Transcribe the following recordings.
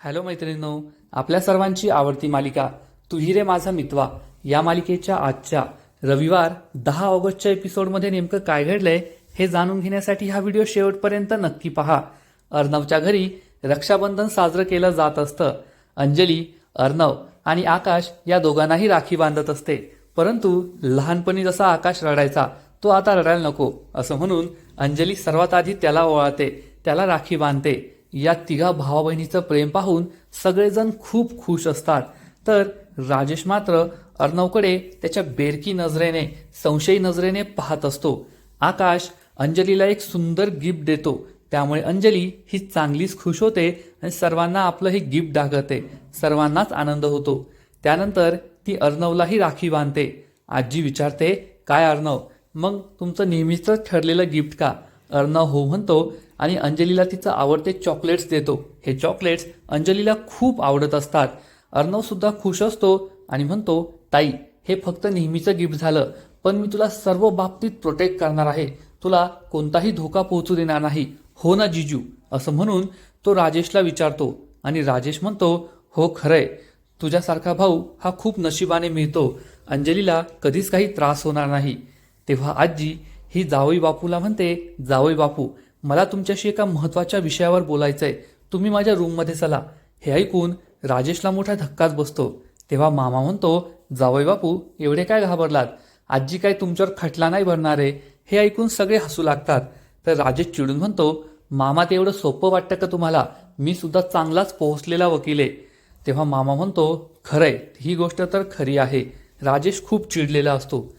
Hello मैत्रिणींनो आपल्या सर्वांची आवडती मालिका तुही रे माझा मितवा या मालिकेच्या आजच्या रविवार दहा ऑगस्टच्या एपिसोडमध्ये नेमकं काय घडलंय हे जाणून घेण्यासाठी हा व्हिडिओ शेवटपर्यंत नक्की पहा. अर्णवच्या घरी रक्षाबंधन साजरं केलं जात असतं. अंजली अर्णव आणि आकाश या दोघांनाही राखी बांधत असते. परंतु लहानपणी जसा आकाश रडायचा तो आता रडायला नको असं म्हणून अंजली सर्वात आधी त्याला ओवाळते त्याला राखी बांधते. या तिघा भावा बहिणीचं प्रेम पाहून सगळेजण खूप खुश असतात. तर राजेश मात्र अर्णवकडे त्याच्या बेरकी नजरेने संशयी नजरेने पाहत असतो. आकाश अंजलीला एक सुंदर गिफ्ट देतो. त्यामुळे अंजली ही चांगलीच खुश होते आणि सर्वांना आपलं हे गिफ्ट दाखवते. सर्वांनाच आनंद होतो. त्यानंतर ती अर्णवलाही राखी बांधते. आजी विचारते काय अर्णव मग तुमचं नेहमीच ठरलेलं गिफ्ट का? अर्णव हो म्हणतो आणि अंजलीला तिचं आवडते चॉकलेट्स देतो. हे चॉकलेट्स अंजलीला खूप आवडत असतात. अर्णव सुद्धा खुश असतो आणि म्हणतो ताई हे फक्त नेहमीचं गिफ्ट झालं पण मी तुला सर्व बाबतीत प्रोटेक्ट करणार आहे. तुला कोणताही धोका पोहोचू देणार नाही. हो ना जिजू. असं म्हणून तो राजेशला विचारतो. आणि राजेश म्हणतो हो खरंय. तुझ्यासारखा भाऊ हा खूप नशिबाने मिळतो. अंजलीला कधीच काही त्रास होणार नाही. तेव्हा आजी ही जावई बापूला म्हणते जावई बापू मला तुमच्याशी एका महत्त्वाच्या विषयावर बोलायचं आहे तुम्ही माझ्या रूममध्ये चला. हे ऐकून राजेशला मोठा धक्काच बसतो. तेव्हा मामा म्हणतो जावई बापू एवढे काय घाबरलात? आजी काय तुमच्यावर खटला नाही भरणार आहे? हे ऐकून सगळे हसू लागतात. तर राजेश चिडून म्हणतो मामा ते एवढं सोपं वाटतं का तुम्हाला? मी सुद्धा चांगलाच पोहोचलेला वकील आहे. तेव्हा मामा म्हणतो खरंय ही गोष्ट तर खरी आहे. राजेश खूप चिडलेला असतो.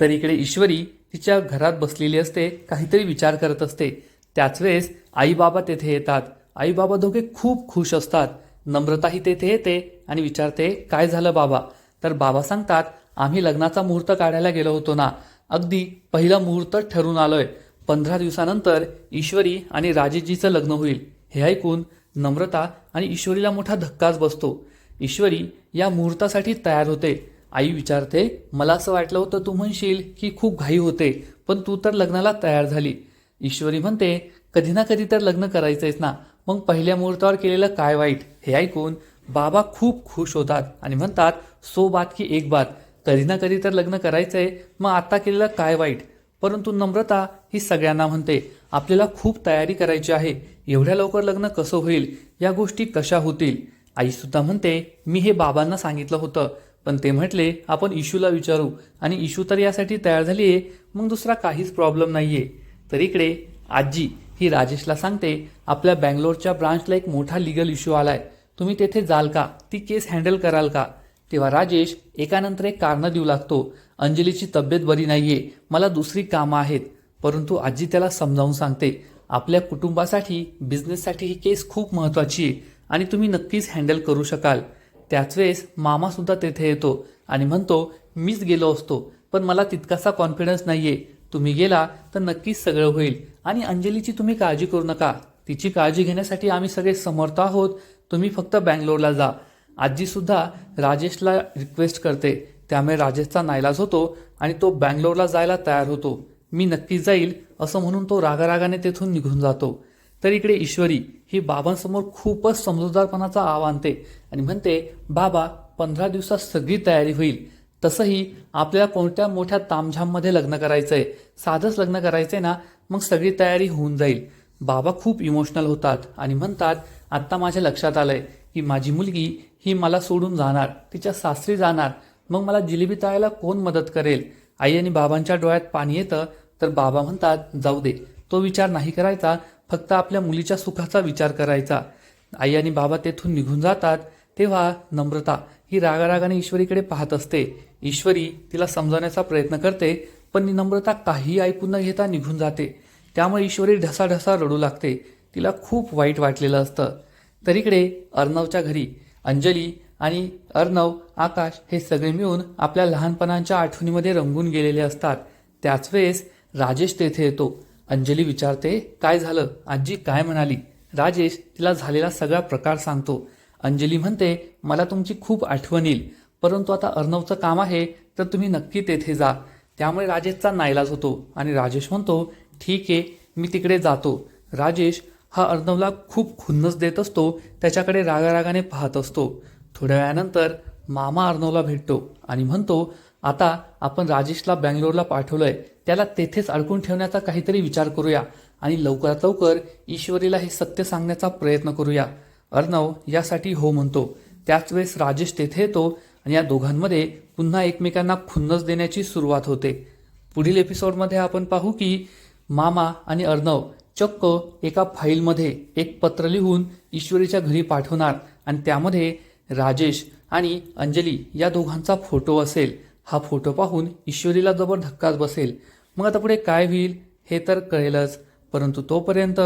तर इकडे ईश्वरी तिच्या घरात बसलेली असते काहीतरी विचार करत असते. त्याच वेळेस आईबाबा तेथे येतात. आईबाबा दोघे खूप खुश असतात. नम्रताही तेथे येते आणि विचारते काय झालं बाबा? तर बाबा सांगतात आम्ही लग्नाचा मुहूर्त काढायला गेलो होतो ना. अगदी पहिला मुहूर्त ठरून आलोय. पंधरा दिवसानंतर ईश्वरी आणि राजेजीचं लग्न होईल. हे ऐकून नम्रता आणि ईश्वरीला मोठा धक्काच बसतो. ईश्वरी या मुहूर्तासाठी तयार होते. आई विचारते मला असं वाटलं होतं तू म्हणशील की खूप घाई होते पण तू तर लग्नाला तयार झाली. ईश्वरी म्हणते कधी ना कधी तर लग्न करायचंयच ना मग पहिल्या मुहूर्तावर केलेलं काय वाईट? हे ऐकून बाबा खूप खुश होतात आणि म्हणतात सो बात की एक बात कधी ना कधी तर लग्न करायचंय मग आता केलेलं काय वाईट? परंतु नम्रता ही सगळ्यांना म्हणते आपल्याला खूप तयारी करायची आहे एवढ्या लवकर लग्न कसं होईल? या गोष्टी कशा होतील? आई सुद्धा म्हणते मी हे बाबांना सांगितलं होतं पण ते म्हटले आपण इशूला विचारू. आणि इशू तर यासाठी तयार झाली आहे मग दुसरा काहीच प्रॉब्लेम नाही आहे तर इकडे आजी ही राजेशला सांगते आपल्या बँगलोरच्या ब्रांचला एक मोठा लिगल इश्यू आलाय. तुम्ही तेथे जाल का? ती केस हँडल कराल का? तेव्हा राजेश एकानंतर एक कारणं देऊ लागतो. अंजलीची तब्येत बरी नाहीये. मला दुसरी कामं आहेत. परंतु आजी त्याला समजावून सांगते आपल्या कुटुंबासाठी बिझनेससाठी ही केस खूप महत्वाची आहे आणि तुम्ही नक्कीच हँडल करू शकाल. त्याच वेळेस मामासुद्धा तेथे येतो आणि म्हणतो मीच गेलो असतो पण मला तितकासा कॉन्फिडन्स नाही आहे तुम्ही गेला तर नक्कीच सगळं होईल. आणि अंजलीची तुम्ही काळजी करू नका. तिची काळजी घेण्यासाठी आम्ही सगळे समर्थ आहोत. तुम्ही फक्त बँगलोरला जा. आजीसुद्धा राजेशला रिक्वेस्ट करते. त्यामुळे राजेशचा नाईलाज होतो आणि तो बँगलोरला जायला तयार होतो. मी नक्की जाईल असं म्हणून तो रागारागाने तेथून निघून जातो. तर इकडे ईश्वरी ही बाबांसमोर खूपच समजूतदारपणाचा आव आणते आणि म्हणते बाबा पंधरा दिवसात सगळी तयारी होईल. तसंही आपल्याला कोणत्या मोठ्या तामझाममध्ये लग्न करायचं आहे साधंच लग्न करायचं आहे ना मग सगळी तयारी होऊन जाईल. बाबा खूप इमोशनल होतात आणि म्हणतात आत्ता माझ्या लक्षात आलंय की माझी मुलगी ही मला सोडून जाणार तिच्या सासरी जाणार. मग मला जिलेबी तळायला कोण मदत करेल? आई आणि बाबांच्या डोळ्यात पाणी येतं तर बाबा म्हणतात जाऊ दे. तो विचार नाही करायचा फक्त आपल्या मुलीच्या सुखाचा विचार करायचा. आई आणि बाबा तेथून निघून जातात तेव्हा नम्रता ही रागारागाने ईश्वरीकडे पाहत असते. ईश्वरी तिला समजावण्याचा प्रयत्न करते पण नम्रता काही ऐकून न घेता निघून जाते. त्यामुळे ईश्वरी ढसाढसा रडू लागते. तिला खूप वाईट वाटलेलं असतं. तर इकडे अर्णवच्या घरी अंजली आणि अर्णव आकाश हे सगळे मिळून आपल्या लहानपणांच्या आठवणीमध्ये रंगून गेलेले असतात. त्याच वेळेस राजेश तेथे येतो. अंजली विचारते काय झालं? आजी काय म्हणाली? राजेश तिला झालेला सगळा प्रकार सांगतो. अंजली म्हणते मला तुमची खूप आठवण येईल. परंतु आता अर्णवचं काम आहे तर तुम्ही नक्की तेथे जा. त्यामुळे राजेशचा नाईलाज होतो आणि राजेश म्हणतो ठीक आहे मी तिकडे जातो. राजेश हा अर्णवला खूप खुन्नस देत असतो त्याच्याकडे रागारागाने पाहत असतो. थोड्या वेळानंतर मामा अर्णवला भेटतो आणि म्हणतो आता आपण राजेशला बँगलोरला पाठवलंय त्याला तेथेच अडकून ठेवण्याचा काहीतरी विचार करूया आणि लवकरात लवकर ईश्वरीला हे सत्य सांगण्याचा प्रयत्न करूया. अर्णव यासाठी हो म्हणतो. त्याच वेळेस राजेश तेथे येतो आणि या दोघांमध्ये पुन्हा एकमेकांना खुन्नस देण्याची सुरुवात होते. पुढील एपिसोडमध्ये आपण पाहू की मामा आणि अर्णव चक्क एका फाईलमध्ये एक पत्र लिहून ईश्वरीच्या घरी पाठवणार आणि त्यामध्ये राजेश आणि अंजली या दोघांचा फोटो असेल. हा फोटो पाहून ईश्वरीला जबर धक्काच बसेल. मग आता पुढे काय होईल हे तर कळेलच परंतु तोपर्यंत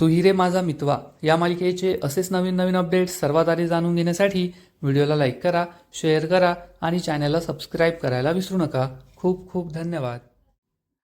तू हिरे माझा मितवा. या मालिकेचे असेच नवीन नवीन अपडेट्स सर्वात आधी जाणून घेण्यासाठी व्हिडिओला लाईक करा शेअर करा आणि चॅनलला सबस्क्राईब करायला विसरू नका. खूप खूप धन्यवाद.